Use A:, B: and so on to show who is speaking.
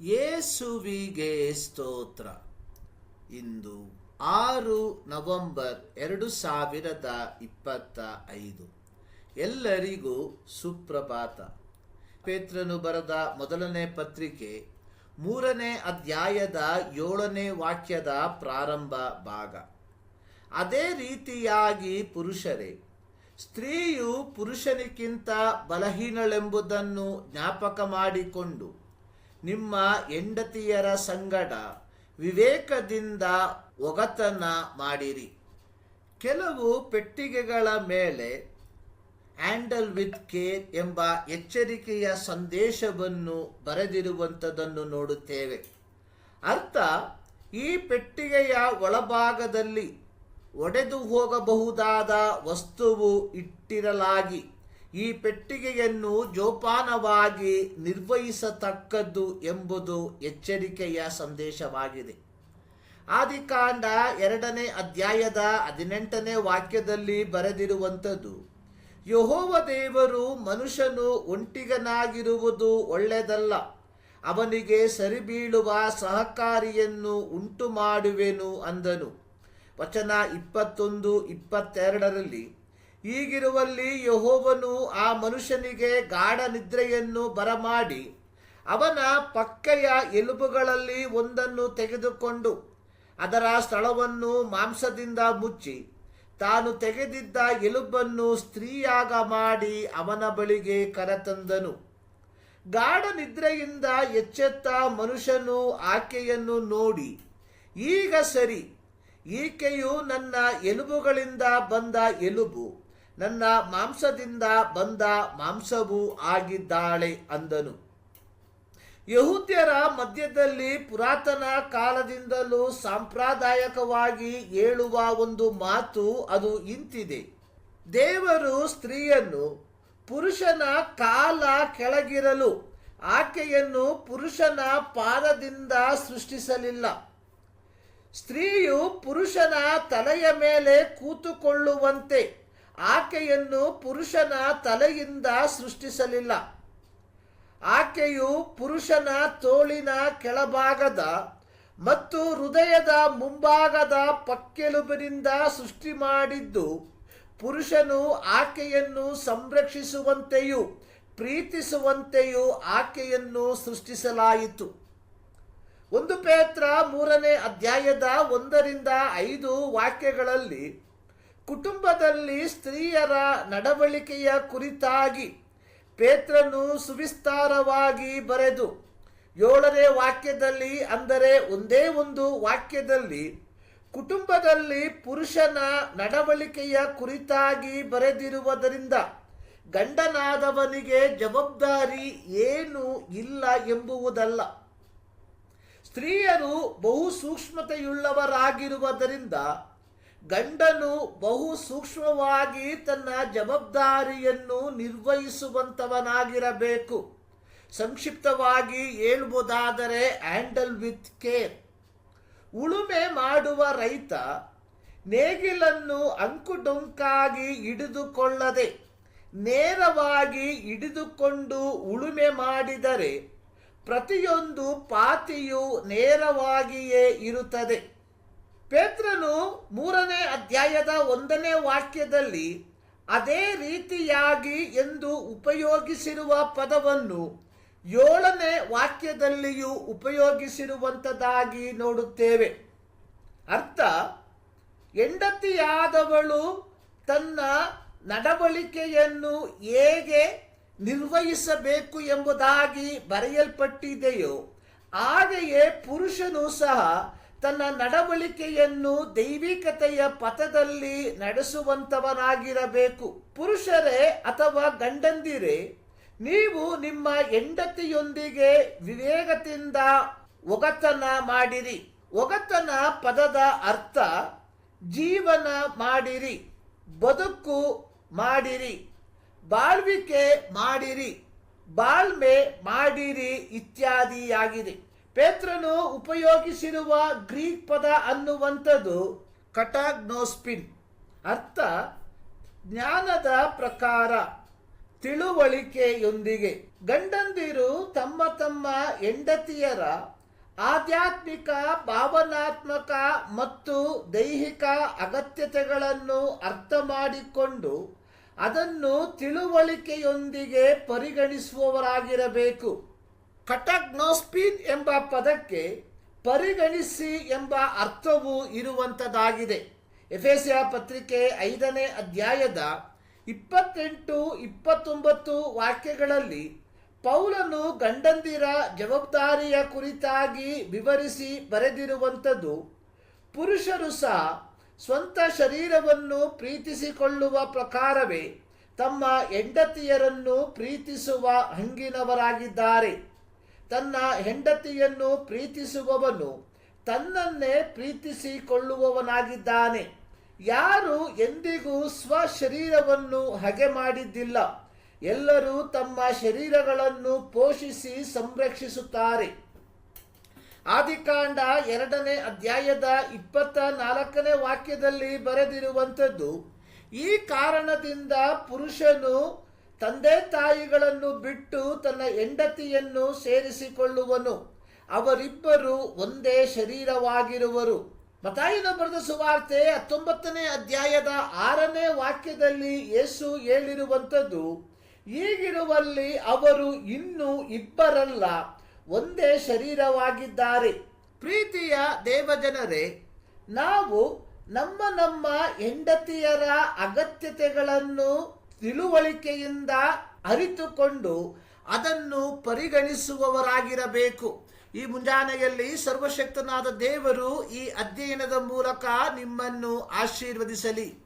A: ಯೇಸುವಿಗೆ ಸ್ತೋತ್ರ. ಇಂದು ಆರು ನವೆಂಬರ್ ಎರಡು ಸಾವಿರದ ಇಪ್ಪತ್ತ ಐದು. ಎಲ್ಲರಿಗೂ ಸುಪ್ರಭಾತ. ಪೇತ್ರನು ಬರೆದ ಮೊದಲನೇ ಪತ್ರಿಕೆ, ಮೂರನೇ ಅಧ್ಯಾಯದ ಏಳನೇ ವಾಕ್ಯದ ಪ್ರಾರಂಭ ಭಾಗ. ಅದೇ ರೀತಿಯಾಗಿ ಪುರುಷರೇ, ಸ್ತ್ರೀಯು ಪುರುಷನಿಗಿಂತ ಬಲಹೀನಳೆಂಬುದನ್ನು ಜ್ಞಾಪಕ ಮಾಡಿಕೊಂಡು ನಿಮ್ಮ ಹೆಂಡತಿಯರ ಸಂಗಡ ವಿವೇಕದಿಂದ ಒಗತನ ಮಾಡಿರಿ. ಕೆಲವು ಪೆಟ್ಟಿಗೆಗಳ ಮೇಲೆ ಹ್ಯಾಂಡಲ್ ವಿತ್ ಕೇರ್ ಎಂಬ ಎಚ್ಚರಿಕೆಯ ಸಂದೇಶವನ್ನು ಬರೆದಿರುವಂಥದ್ದನ್ನು ನೋಡುತ್ತೇವೆ. ಅರ್ಥ, ಈ ಪೆಟ್ಟಿಗೆಯ ಒಳಭಾಗದಲ್ಲಿ ಒಡೆದು ಹೋಗಬಹುದಾದ ವಸ್ತುವು ಇಟ್ಟಿರಲಾಗಿ. ಈ ಪೆಟ್ಟಿಗೆಯನ್ನು ಜೋಪಾನವಾಗಿ ನಿರ್ವಹಿಸತಕ್ಕದ್ದು ಎಂಬುದು ಎಚ್ಚರಿಕೆಯ ಸಂದೇಶವಾಗಿದೆ. ಆದಿಕಾಂಡ ಎರಡನೇ ಅಧ್ಯಾಯದ ಹದಿನೆಂಟನೇ ವಾಕ್ಯದಲ್ಲಿ ಬರೆದಿರುವಂಥದ್ದು, ಯಹೋವ ದೇವರು ಮನುಷ್ಯನು ಒಂಟಿಗನಾಗಿರುವುದು ಒಳ್ಳೆಯದಲ್ಲ. ಅವನಿಗೆ ಸರಿಬೀಳುವ ಸಹಕಾರಿಯನ್ನು ಉಂಟು ಮಾಡುವೆನು ಅಂದನು. ವಚನ ಇಪ್ಪತ್ತೊಂದು, ಇಪ್ಪತ್ತೆರಡರಲ್ಲಿ ಹೀಗಿರುವಲ್ಲಿ ಯಹೋವನು ಆ ಮನುಷ್ಯನಿಗೆ ಗಾಢ ನಿದ್ರೆಯನ್ನು ಬರಮಾಡಿ ಅವನ ಪಕ್ಕೆಯ ಎಲುಬುಗಳಲ್ಲಿ ಒಂದನ್ನು ತೆಗೆದುಕೊಂಡು ಅದರ ಸ್ಥಳವನ್ನು ಮಾಂಸದಿಂದ ಮುಚ್ಚಿ ತಾನು ತೆಗೆದಿದ್ದ ಎಲುಬನ್ನು ಸ್ತ್ರೀಯಾಗ ಮಾಡಿ ಅವನ ಬಳಿಗೆ ಕರೆತಂದನು. ಗಾಢ ನಿದ್ರೆಯಿಂದ ಎಚ್ಚೆತ್ತ ಮನುಷ್ಯನು ಆಕೆಯನ್ನು ನೋಡಿ, ಈಗ ಸರಿ, ಈಕೆಯು ನನ್ನ ಎಲುಬುಗಳಿಂದ ಬಂದ ಎಲುಬು ನನ್ನ ಮಾಂಸದಿಂದ ಬಂದ ಮಾಂಸವೂ ಆಗಿದ್ದಾಳೆ ಅಂದನು. ಯಹೂದ್ಯರ ಮಧ್ಯದಲ್ಲಿ ಪುರಾತನ ಕಾಲದಿಂದಲೂ ಸಾಂಪ್ರದಾಯಿಕವಾಗಿ ಹೇಳುವ ಒಂದು ಮಾತು ಅದು ಇಂತಿದೆ. ದೇವರು ಸ್ತ್ರೀಯನ್ನು ಪುರುಷನ ಕಾಲ ಕೆಳಗಿರಲು ಆಕೆಯನ್ನು ಪುರುಷನ ಪಾದದಿಂದ ಸೃಷ್ಟಿಸಲಿಲ್ಲ. ಸ್ತ್ರೀಯು ಪುರುಷನ ತಲೆಯ ಮೇಲೆ ಕೂತುಕೊಳ್ಳುವಂತೆ ಆಕೆಯನ್ನು ಪುರುಷನ ತಲೆಯಿಂದ ಸೃಷ್ಟಿಸಲಿಲ್ಲ. ಆಕೆಯು ಪುರುಷನ ತೋಳಿನ ಕೆಳಭಾಗದ ಮತ್ತು ಹೃದಯದ ಮುಂಭಾಗದ ಪಕ್ಕೆಲುಬಿನಿಂದ ಸೃಷ್ಟಿ ಮಾಡಿದ್ದು, ಪುರುಷನು ಆಕೆಯನ್ನು ಸಂರಕ್ಷಿಸುವಂತೆಯೂ ಪ್ರೀತಿಸುವಂತೆಯೂ ಆಕೆಯನ್ನು ಸೃಷ್ಟಿಸಲಾಯಿತು. ಒಂದು ಪೇತ್ರ ಮೂರನೇ ಅಧ್ಯಾಯದ ಒಂದರಿಂದ ಐದು ವಾಕ್ಯಗಳಲ್ಲಿ ಕುಟುಂಬದಲ್ಲಿ ಸ್ತ್ರೀಯರ ನಡವಳಿಕೆಯ ಕುರಿತಾಗಿ ಪೇತ್ರನು ಸುವಿಸ್ತಾರವಾಗಿ ಬರೆದು, ಏಳನೇ ವಾಕ್ಯದಲ್ಲಿ ಅಂದರೆ ಒಂದೇ ಒಂದು ವಾಕ್ಯದಲ್ಲಿ ಕುಟುಂಬದಲ್ಲಿ ಪುರುಷನ ನಡವಳಿಕೆಯ ಕುರಿತಾಗಿ ಬರೆದಿರುವುದರಿಂದ ಗಂಡನಾದವನಿಗೆ ಜವಾಬ್ದಾರಿ ಏನು ಇಲ್ಲ ಎಂಬುವುದಲ್ಲ. ಸ್ತ್ರೀಯರು ಬಹು ಸೂಕ್ಷ್ಮತೆಯುಳ್ಳವರಾಗಿರುವುದರಿಂದ ಗಂಡನು ಬಹು ಸೂಕ್ಷ್ಮವಾಗಿ ತನ್ನ ಜವಾಬ್ದಾರಿಯನ್ನು ನಿರ್ವಹಿಸುವಂತವನಾಗಿರಬೇಕು. ಸಂಕ್ಷಿಪ್ತವಾಗಿ ಹೇಳುವುದಾದರೆ ಹ್ಯಾಂಡಲ್ ವಿತ್ ಕೇರ್. ಉಳುಮೆ ಮಾಡುವ ರೈತ ನೇಗಿಲನ್ನು ಅಂಕುಡೊಂಕಾಗಿ ಹಿಡಿದುಕೊಳ್ಳದೆ ನೇರವಾಗಿ ಹಿಡಿದುಕೊಂಡು ಉಳುಮೆ ಮಾಡಿದರೆ ಪ್ರತಿಯೊಂದು ಪಾತಿಯು ನೇರವಾಗಿಯೇ ಇರುತ್ತದೆ. ಪೇತ್ರನು ಮೂರನೇ ಅಧ್ಯಾಯದ ಒಂದನೇ ವಾಕ್ಯದಲ್ಲಿ ಅದೇ ರೀತಿಯಾಗಿ ಎಂದು ಉಪಯೋಗಿಸಿರುವ ಪದವನ್ನು ಏಳನೇ ವಾಕ್ಯದಲ್ಲಿಯೂ ಉಪಯೋಗಿಸಿರುವಂಥದ್ದಾಗಿ ನೋಡುತ್ತೇವೆ. ಅರ್ಥ, ಹೆಂಡತಿಯಾದವಳು ತನ್ನ ನಡವಳಿಕೆಯನ್ನು ಹೇಗೆ ನಿರ್ವಹಿಸಬೇಕು ಎಂಬುದಾಗಿ ಬರೆಯಲ್ಪಟ್ಟಿದೆಯೋ, ಹಾಗೆಯೇ ಪುರುಷನು ಸಹ ತನ್ನ ನಡವಳಿಕೆಯನ್ನು ದೈವಿಕತೆಯ ಪಥದಲ್ಲಿ ನಡೆಸುವಂತವನಾಗಿರಬೇಕು ಪುರುಷರೇ ಅಥವಾ ಗಂಡಂದಿರೇ, ನೀವು ನಿಮ್ಮ ಹೆಂಡತಿಯೊಂದಿಗೆ ವಿವೇಕದಿಂದ ಒಗತನ ಮಾಡಿರಿ. ಒಗತನ ಪದದ ಅರ್ಥ, ಜೀವನ ಮಾಡಿರಿ, ಬದುಕು ಮಾಡಿರಿ, ಬಾಳ್ವಿಕೆ ಮಾಡಿರಿ, ಬಾಳ್ಮೆ ಮಾಡಿರಿ ಇತ್ಯಾದಿಯಾಗಿದೆ. ಪೇತ್ರನು ಉಪಯೋಗಿಸಿರುವ ಗ್ರೀಕ್ ಪದ ಅನ್ನುವಂಥದ್ದು ಕಟಾಗ್ನೋಸ್ಪಿನ್. ಅರ್ಥ, ಜ್ಞಾನದ ಪ್ರಕಾರ ತಿಳುವಳಿಕೆಯೊಂದಿಗೆ. ಗಂಡಂದಿರು ತಮ್ಮ ತಮ್ಮ ಹೆಂಡತಿಯರ ಆಧ್ಯಾತ್ಮಿಕ, ಭಾವನಾತ್ಮಕ ಮತ್ತು ದೈಹಿಕ ಅಗತ್ಯತೆಗಳನ್ನು ಅರ್ಥ ಮಾಡಿಕೊಂಡು ಅದನ್ನು ತಿಳುವಳಿಕೆಯೊಂದಿಗೆ ಪರಿಗಣಿಸುವವರಾಗಿರಬೇಕು. ಕಟಗ್ನೋಸ್ಪಿನ್ ಎಂಬ ಪದಕ್ಕೆ ಪರಿಗಣಿಸಿ ಎಂಬ ಅರ್ಥವು ಇರುವಂತದಾಗಿದೆ. ಎಫೆಸಿಯ ಪತ್ರಿಕೆ ಐದನೇ ಅಧ್ಯಾಯದ ಇಪ್ಪತ್ತೆಂಟು, ಇಪ್ಪತ್ತೊಂಬತ್ತು ವಾಕ್ಯಗಳಲ್ಲಿ ಪೌಲನು ಗಂಡಂದಿರ ಜವಾಬ್ದಾರಿಯ ಕುರಿತಾಗಿ ವಿವರಿಸಿ ಬರೆದಿರುವಂಥದ್ದು, ಪುರುಷರು ಸಹ ಸ್ವಂತ ಶರೀರವನ್ನು ಪ್ರೀತಿಸಿಕೊಳ್ಳುವ ಪ್ರಕಾರವೇ ತಮ್ಮ ಹೆಂಡತಿಯರನ್ನು ಪ್ರೀತಿಸುವ ಹಂಗಿನವರಾಗಿದ್ದಾರೆ. ತನ್ನ ಹೆಂಡತಿಯನ್ನು ಪ್ರೀತಿಸುವವನು ತನ್ನನ್ನೇ ಪ್ರೀತಿಸಿಕೊಳ್ಳುವವನಾಗಿದ್ದಾನೆ. ಯಾರು ಎಂದಿಗೂ ಸ್ವಶರೀರವನ್ನು ಹಗೆ ಮಾಡಿದ್ದಿಲ್ಲ. ಎಲ್ಲರೂ ತಮ್ಮ ಶರೀರಗಳನ್ನು ಪೋಷಿಸಿ ಸಂರಕ್ಷಿಸುತ್ತಾರೆ. ಆದಿಕಾಂಡ ಎರಡನೇ ಅಧ್ಯಾಯದ ಇಪ್ಪತ್ತ ನಾಲ್ಕನೇ ವಾಕ್ಯದಲ್ಲಿ ಬರೆದಿರುವಂಥದ್ದು, ಈ ಕಾರಣದಿಂದ ಪುರುಷನು ತಂದೆ ತಾಯಿಗಳನ್ನು ಬಿಟ್ಟು ತನ್ನ ಹೆಂಡತಿಯನ್ನು ಸೇರಿಸಿಕೊಳ್ಳುವನು. ಅವರಿಬ್ಬರು ಒಂದೇ ಶರೀರವಾಗಿರುವರು. ಮತಾಯಿನ ಬರೆದ ಸುವಾರ್ತೆ ಹತ್ತೊಂಬತ್ತನೇ ಅಧ್ಯಾಯದ ಆರನೇ ವಾಕ್ಯದಲ್ಲಿ ಯೇಸು ಹೇಳಿರುವಂಥದ್ದು ಈಗಿರುವಲ್ಲಿ ಅವರು ಇನ್ನೂ ಇಬ್ಬರಲ್ಲ, ಒಂದೇ ಶರೀರವಾಗಿದ್ದಾರೆ. ಪ್ರೀತಿಯ ದೇವಜನರೇ, ನಾವು ನಮ್ಮ ನಮ್ಮ ಹೆಂಡತಿಯರ ಅಗತ್ಯತೆಗಳನ್ನು ತಿಳುವಳಿಕೆಯಿಂದ ಅರಿತುಕೊಂಡು ಅದನ್ನು ಪರಿಗಣಿಸುವವರಾಗಿರಬೇಕು. ಈ ಮುಂಜಾನೆಯಲ್ಲಿ ಸರ್ವಶಕ್ತನಾದ ದೇವರು ಈ ಅಧ್ಯಯನದ ಮೂಲಕ ನಿಮ್ಮನ್ನು ಆಶೀರ್ವದಿಸಲಿ.